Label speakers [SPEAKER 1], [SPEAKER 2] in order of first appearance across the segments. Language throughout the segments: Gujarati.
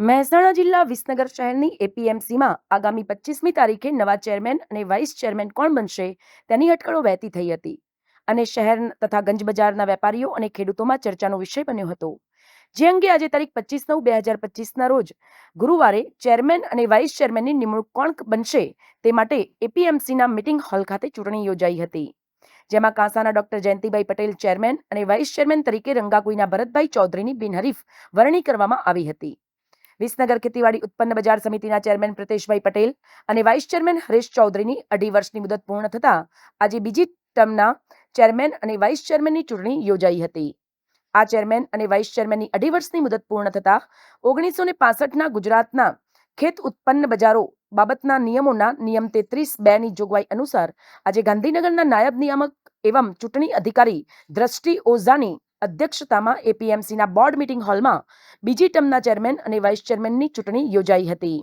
[SPEAKER 1] મહેસાણા જિલ્લા વિસનગર શહેરની એપીએમસીમાં આગામી પચીસમી તારીખે નવા ચેરમેન અને વાઇસ ચેરમેન કોણ બનશે તેની અટકળો વહેતી થઈ હતી. અને શહેર તથા ગંજ બજારના વેપારીઓ અને ખેડૂતોમાં ચર્ચાનો વિષય બન્યો હતો. જે અંગે આજે તારીખ પચીસ નવ બે હજાર પચીસના રોજ ગુરુવારે ચેરમેન અને વાઇસ ચેરમેનની નિમણૂક કોણ બનશે તે માટે એપીએમસીના મિટિંગ હોલ ખાતે ચૂંટણી યોજાઈ હતી. જેમાં કાંસાના ડોક્ટર જયંતિભાઈ પટેલ ચેરમેન અને વાઇસ ચેરમેન તરીકે રંગાકુઈના ભરતભાઈ ચૌધરીની બિનહરીફ વરણી કરવામાં આવી હતી. વિસનગર ખેતીવાડી ઉત્પન્ન બજાર સમિતિના ચેરમેન પ્રતેશભાઈ પટેલ અને વાઇસ ચેરમેન હરેશ ચૌધરીની અઢી વર્ષની મુદત પૂર્ણ થતા આજે બીજી ટર્મના ચેરમેન અને વાઇસ ચેરમેનની ચૂંટણી યોજાઈ હતી. આ ચેરમેન અને વાઇસ ચેરમેનની અઢી વર્ષની મુદત પૂર્ણ થતાં ઓગણીસો ને પાસઠના ગુજરાતના ખેત ઉત્પન્ન બજારો બાબતના નિયમોના નિયમ તેત્રીસ બે ની જોગવાઈ અનુસાર આજે ગાંધીનગરના નાયબ નિયામક એવમ ચૂંટણી અધિકારી દ્રષ્ટિ ઓઝાની અધ્યક્ષતામાં એપીએમસીના બોર્ડ મીટિંગ હોલમાં બીજી ટર્મના ચેરમેન અને વાઇસ ચેરમેનની ચૂંટણી યોજાઈ હતી.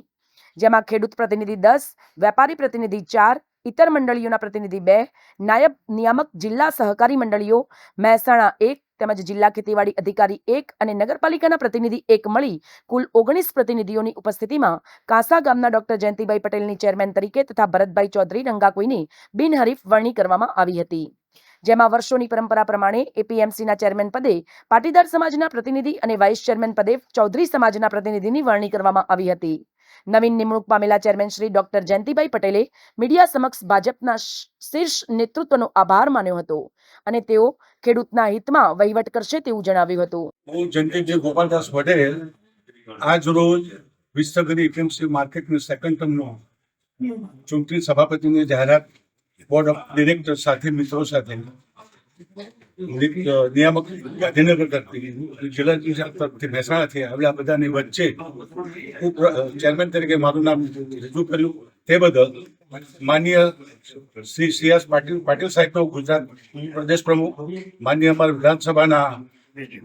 [SPEAKER 1] જેમાં ખેડૂત પ્રતિનિધિ દસ, વેપારી પ્રતિનિધિ ચાર ઇતર મંડળીઓના પ્રતિનિધિ બે, નાયબ નિયામક જિલ્લા સહકારી મંડળીઓ, મહેસાણા એક, તેમજ જિલ્લા ખેતીવાડી અધિકારી એક અને નગરપાલિકાના પ્રતિનિધિ એક મળી કુલ ઓગણીસ પ્રતિનિધિઓની ઉપસ્થિતિમાં કાસા ગામના ડોક્ટર જયંતિભાઈ પટેલની ચેરમેન તરીકે તથા ભરતભાઈ ચૌધરી રંગાકોઈની બિનહરીફ વરણી કરવામાં આવી હતી. જેમાં વર્ષોની પરંપરા પ્રમાણે એપીએમસીના ચેરમેન પદે પાટીદાર સમાજના પ્રતિનિધિ અને વાઇસ ચેરમેન પદે ચૌધરી સમાજના પ્રતિનિધિની વરણી કરવામાં આવી હતી. નવીન નિમણૂક પામેલા ચેરમેન શ્રી ડોક્ટર જયંતિભાઈ પટેલે મીડિયા સમક્ષ ભાજપના શીર્ષ નેતૃત્વનો આભાર માન્યો હતો અને તેઓ ખેડૂતના હિતમાં વહીવટ કરશે તેવું જણાવ્યું હતું.
[SPEAKER 2] હું જયંતિભાઈ ગોપાલદાસ પટેલ આજ રોજ વિસનગર એપીએમસી માર્કેટની સેકન્ડ ટર્મનો ચૂંટણી સભાપતિની જાહેરાત બોર્ડ ઓફ ડિરેક્ટર સાથે, મિત્રો સાથે નિયામક ગાંધીનગર કરતી. જિલ્લા પંચાયત તરફથી મહેસાણાથી આવેલા બધાની વચ્ચે ચેરમેન તરીકે મારું નામ રજૂ કર્યું. તે બદલ માન્ય શ્રી સી એસ પાટીલ પાટીલ સાહેબનો ગુજરાત પ્રદેશ પ્રમુખ માન્ય અમારા વિધાનસભાના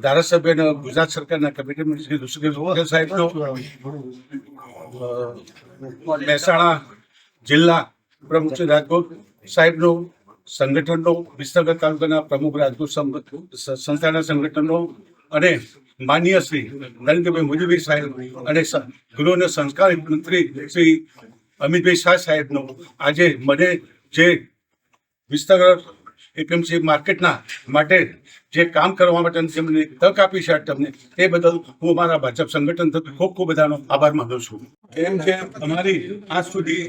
[SPEAKER 2] ધારાસભ્ય ગુજરાત સરકારના કમિટી શ્રી ઋષિકેશ સાહેબનો મહેસાણા જિલ્લા પ્રમુખ શ્રી રાજકોટ સાહેબનો સંગઠનનો વિસનગર તાલુકાના પ્રમુખ રાજકોટ સંસ્થાના સંગઠનનો અને માન્ય શ્રી નરેન્દ્રભાઈ મોદીભાઈ સાહેબ અને ગૃહ સંસ્કાર મંત્રી શ્રી અમિતભાઈ શાહ સાહેબનો આજે મને જે વિસનગર એપીએમસી માર્કેટના માટે જે કામ કરવા માટે જેમને તક આપી છે તમને એ બદલ હું મારા ભાજપ સંગઠન તરફ ખૂબ ખૂબ બધાનો આભાર માનું છું. એમ કે અમારી આજ સુધી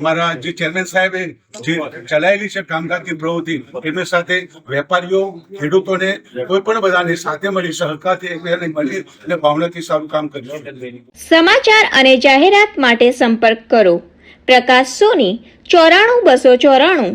[SPEAKER 2] મારા જે ચેરમેન સાહેબે જે ચલાયેલી છે કામકાજની પ્રવૃત્તિ એમની સાથે વેપારીઓ ખેડૂતોને કોઈ પણ બધાને સાથે મળી સહકારથી એકબીજાને મળી અને ભાવનાથી સારું કામ કર્યું
[SPEAKER 3] સમાચાર અને જાહેરાત માટે સંપર્ક કરો. પ્રકાશ સોની ચોરાણું બસો ચોરાણું.